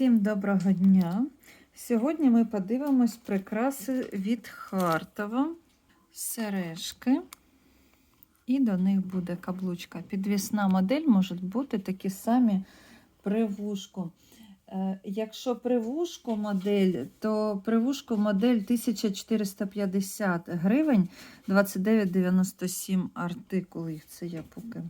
Всім доброго дня! Сьогодні ми подивимось прикраси від Хартова, сережки. І до них буде каблучка. Підвісна модель може бути такі самі при вушку. Е, Якщо при вушку модель, то при вушку модель 1450 гривень, 29,97 артикул. Це я поки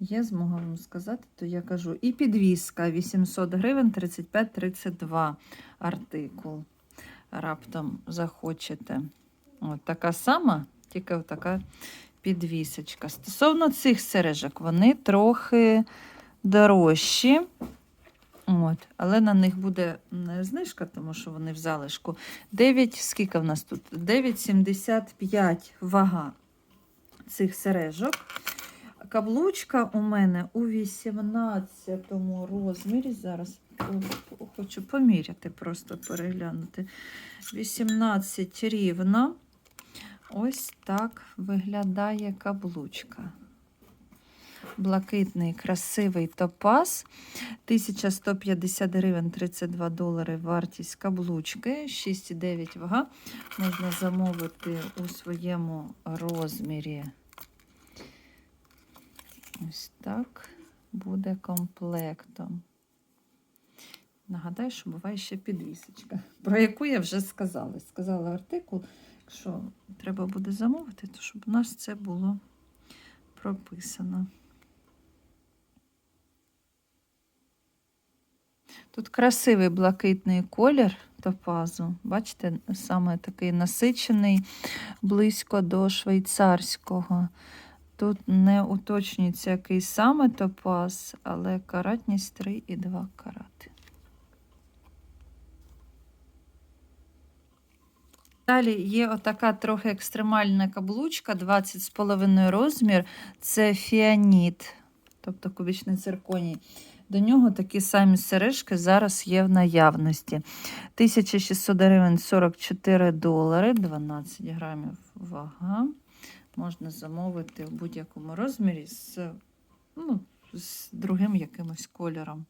є, змогу вам сказати, то я кажу. І підвіска 800 гривень 35-32 артикул. Раптом захочете. От така сама, тільки така підвісочка. Стосовно цих сережок, вони трохи дорожчі. От, але на них буде знижка, тому що вони в залишку. 9, скільки в нас тут? 9,75 вага цих сережок. Каблучка у мене у 18 розмірі. Зараз хочу поміряти, просто переглянути. 18 рівно. Ось так виглядає каблучка. Блакитний, красивий топаз. 1150 гривень 32 долари вартість каблучки. 6,9 вага. Можна замовити у своєму розмірі. Ось так буде комплектом. Нагадаю, що буває ще підвісочка, про яку я вже сказала. Сказала артикул, якщо треба буде замовити, то щоб у нас це було прописано. Тут красивий блакитний колір топазу. Бачите, саме такий насичений, близько до швейцарського. Тут не уточнюється, який саме топаз, але каратність 3,2 карати. Далі є отака трохи екстремальна каблучка, 20,5 розмір. Це фіаніт, тобто кубічний цирконій. До нього такі самі сережки зараз є в наявності. 1600 гривень 44 долари, 12 грамів вага. Можна замовити в будь-якому розмірі з, ну, з другим якимось кольором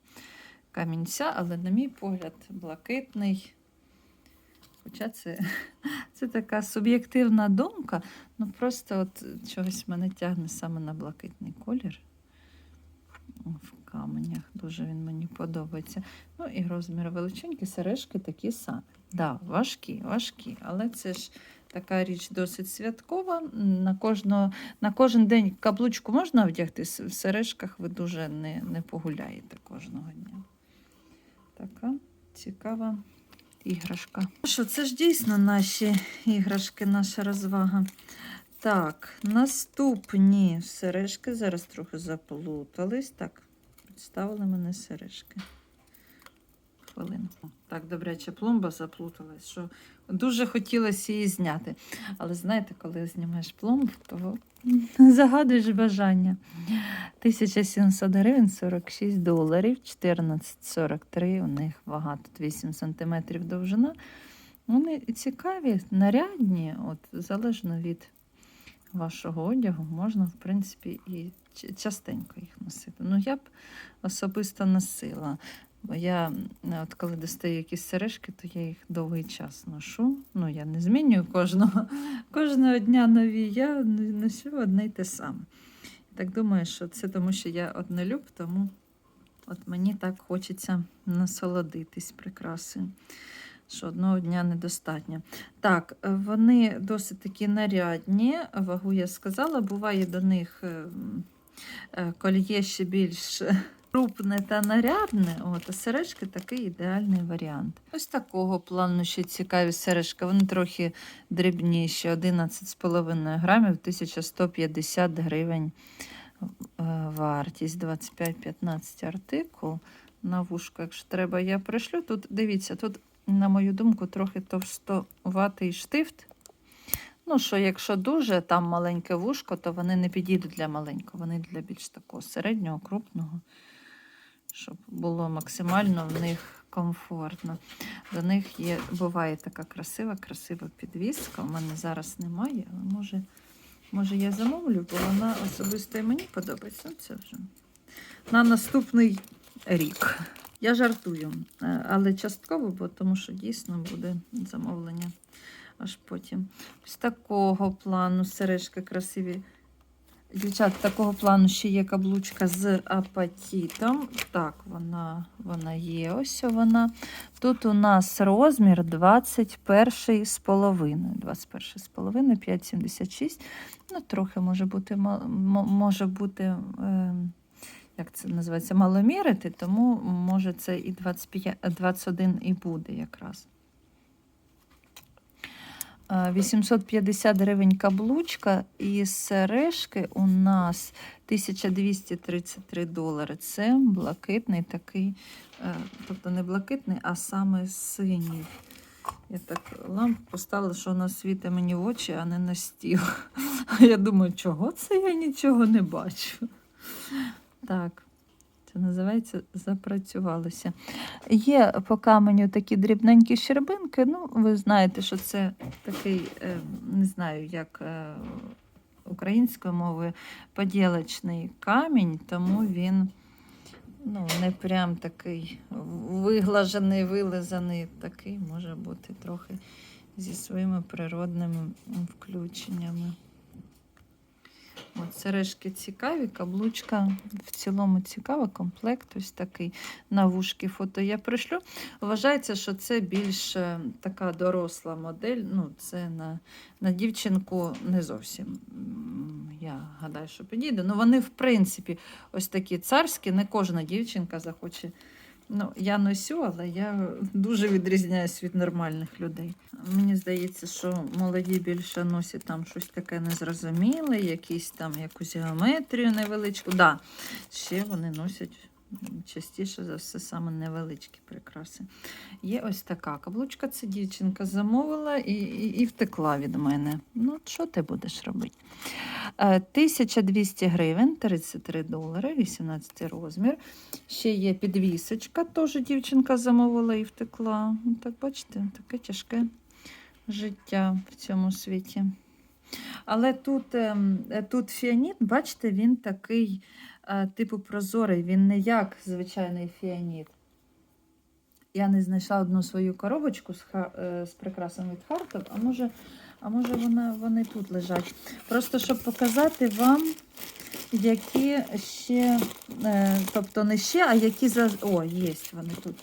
камінця, але, на мій погляд, блакитний. Хоча це, це така суб'єктивна думка, ну просто от чогось мене тягне саме на блакитний колір в каменях. Дуже він мені подобається. Ну і розміри величенькі, сережки такі самі. Да, важкі, важкі, але це ж така річ досить святкова. На кожного, на кожен день каблучку можна вдягти, в сережках ви дуже не, не погуляєте кожного дня. Така цікава іграшка. Ну Що, це ж дійсно наші іграшки, наша розвага. Так, наступні сережки. Зараз трохи заплутались. Так, підставили мене сережки. Хвилинку. Так, добряча пломба заплуталась, що дуже хотілося її зняти. Але знаєте, коли знімаєш пломбу, то загадуєш бажання. 1700 гривень 46 доларів, 14,43 у них вага тут 8 см довжина. Вони цікаві, нарядні, от, залежно від вашого одягу, можна, в принципі, і частенько їх носити. Ну, я б особисто носила. Бо я, от коли достаю якісь сережки, то я їх довгий час ношу. Ну, я не змінюю кожного, кожного дня нові. Я ношу одне й те саме. Так думаю, що це тому, що я однолюб, тому от мені так хочеться насолодитись прикрасою. Що одного дня недостатньо. Так, е, вони досить такі нарядні, вагу я сказала, буває до них е, м, е, кольє ще більш крупне та нарядне, от, а сережки такий ідеальний варіант. Ось такого плану ще цікаві сережки. Вони трохи дрібніші, 11,5 грамів, 1150 гривень е, вартість, 25-15 артикул. На вушко, якщо треба, я пришлю. Тут дивіться, тут, на мою думку, трохи товстоватий штифт. Ну, що якщо дуже там маленьке вушко, то вони не підійдуть для маленького, вони для більш такого середнього, крупного, щоб було максимально в них комфортно. До них є, буває така красива, красива підвіска. У мене зараз немає, але може, може я замовлю, бо вона особисто і мені подобається. Це вже на наступний рік. Я жартую, е, але частково, бо тому що дійсно буде замовлення аж потім. Ось такого плану сережки красиві. Дівчат, такого плану ще є каблучка з апатітом. Так, вона, вона є. Ось вона. Тут у нас розмір 21 з половиною. 21 з половиною, 5,76. Ну, трохи може бути, може бути. Е, як це називається, маломірити, тому може це і 21 і буде якраз. Е, 850 гривень каблучка і сережки у нас 1233 долари. Це блакитний такий, е, тобто не блакитний, а саме синій. Я так лампу поставила, що вона світить мені в очі, а не на стіл. Я думаю, чого це я нічого не бачу. Так, це називається запрацювалося. Є по каменю такі дрібненькі щербинки. Ну, ви знаєте, що це такий, е, не знаю, як е, українською мовою, поділочний камінь, тому він ну, не прям такий виглажений, вилизаний, такий може бути трохи зі своїми природними включеннями. От сережки цікаві, каблучка в цілому цікава, комплект ось такий. На вушки фото я пришлю. Вважається, що це більш е, така доросла модель. Ну, це на, на дівчинку не зовсім. Я гадаю, що підійде. Ну, вони, в принципі, ось такі царські, не кожна дівчинка захоче. Ну, я носю, але я дуже відрізняюсь від нормальних людей. Мені здається, що молоді більше носять там щось таке незрозуміле, якісь там якусь геометрію невеличку. Да, ще вони носять частіше за все саме невеличкі прикраси. Є ось така каблучка. Це дівчинка замовила і, і, і втекла від мене. Ну, що ти будеш робити? Е, 1200 гривень, 33 долари, 18 розмір. Ще є підвісочка, теж дівчинка замовила і втекла. Ну, Так, бачите, таке тяжке життя в цьому світі. Але тут, ем, е, тут фіаніт, бачите, він такий, е, типу, прозорий, він не як звичайний фіаніт. Я не знайшла одну свою коробочку з, е, з прикрасами від Хартов, а може, а може вона, вони тут лежать. Просто щоб показати вам, які ще, е, тобто не ще, а які за. О, є вони тут.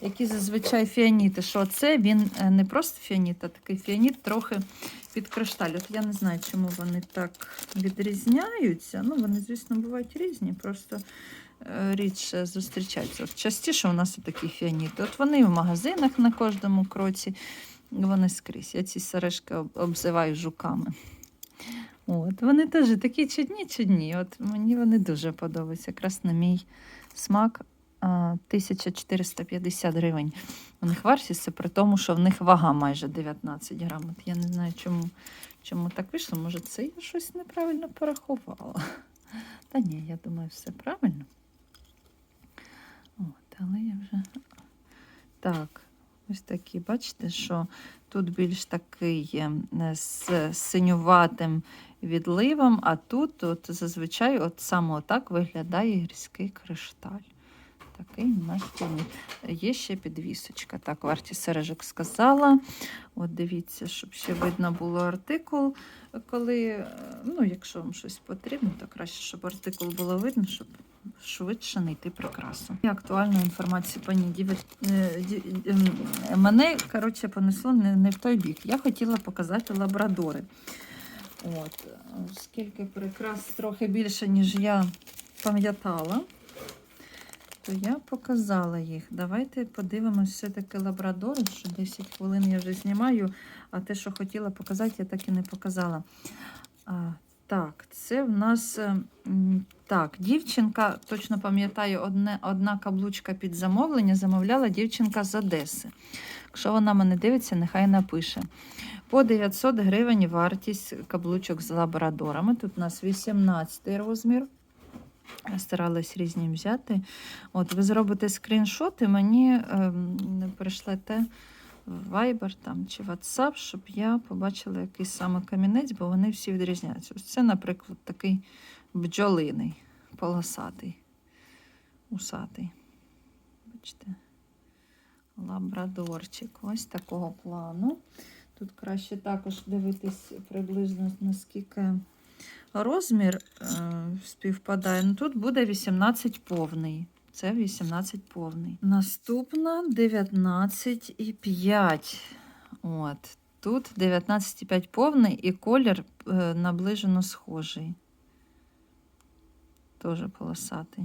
Які зазвичай фіаніти. Що це він е, не просто фіаніт, а такий фіаніт трохи під кришталь. От я не знаю, чому вони так відрізняються. Ну, вони, звісно, бувають різні, просто е, рідше зустрічаються. От частіше у нас такі фіаніти. От вони в магазинах на кожному кроці, вони скрізь. Я ці сережки обзиваю жуками. От, вони теж такі чудні, чудні. От мені вони дуже подобаються. Якраз на мій смак 1450 гривень. У них вартість, це при тому, що в них вага майже 19 грам. От я не знаю, чому, чому так вийшло. Може, це я щось неправильно порахувала. Та ні, я думаю, все правильно. От, але я вже. Так, ось такі, бачите, що тут більш такий е, з синюватим відливом, а тут от, зазвичай от саме отак виглядає гірський кришталь. Такий на стіні. Є ще підвісочка. Так, вартість сережок сказала. От дивіться, щоб ще видно було артикул. Коли, е, ну, якщо вам щось потрібно, то краще, щоб артикул було видно, щоб швидше знайти прикрасу. І актуальну інформацію пані Дівер... ді- ем, Мене, коротше, понесло не, не в той бік. Я хотіла показати лабрадори. От, оскільки прикрас трохи більше, ніж я пам'ятала, то я показала їх. Давайте подивимося все-таки лабрадори, що 10 хвилин я вже знімаю, а те, що хотіла показати, я так і не показала. Так, це в нас е, так, дівчинка, точно пам'ятаю, одне, одна каблучка під замовлення замовляла дівчинка з Одеси. Якщо вона мене дивиться, нехай напише. По 900 гривень вартість каблучок з лабрадорами. Тут у нас 18 розмір. Я старалась різні взяти. От, ви зробите скріншот і мені ем, пришлете в Viber там, чи WhatsApp, щоб я побачила який саме камінець, бо вони всі відрізняються. Ось це, наприклад, такий бджолиний, полосатий, усатий. Бачите? Лабрадорчик. Ось такого плану. Тут краще також дивитись приблизно наскільки розмір е, співпадає. Ну, тут буде 18 повний. Це 18 повний. Наступна 19,5. От. Тут 19,5 повний і колір е, наближено схожий. Теж полосатий.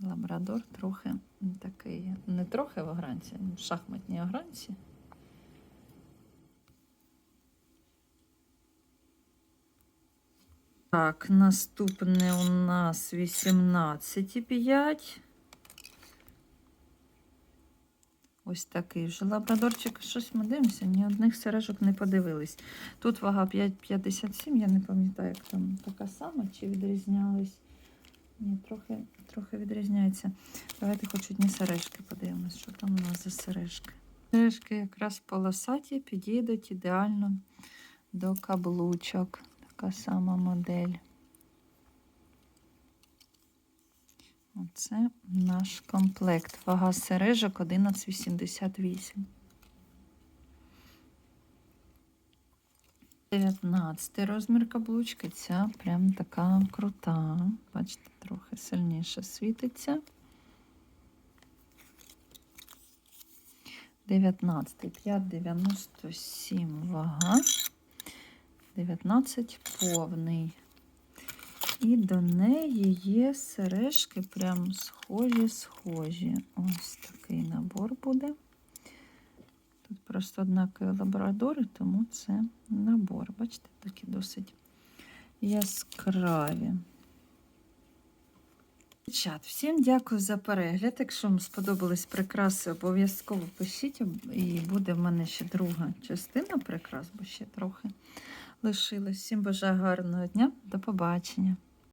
Лабрадор трохи такий, не трохи в огранці, шахматній огранці. Так, наступне у нас 18,5. Ось такий вже лабрадорчик. Щось ми дивимося, ні одних сережок не подивились. Тут вага 5,57, я не пам'ятаю, як там така сама, чи відрізнялись. Ні, трохи, трохи відрізняється. Давайте хоч одні сережки подивимось, що там у нас за сережки. Сережки якраз полосаті підійдуть ідеально до каблучок. Така сама модель. Оце наш комплект. Вага сережок 11,88. 19 розмір каблучки. Ця прям така крута. Бачите, трохи сильніше світиться. 19, 5,97 вага. 19 повний. І до неї є сережки прям схожі-схожі. Ось такий набор буде. Тут просто однакові лабрадори, тому це набор. Бачите, такі досить яскраві. Чат, всім дякую за перегляд. Якщо вам сподобались прикраси, обов'язково пишіть. І буде в мене ще друга частина прикрас, бо ще трохи лишилось. Всім бажаю гарного дня. До побачення.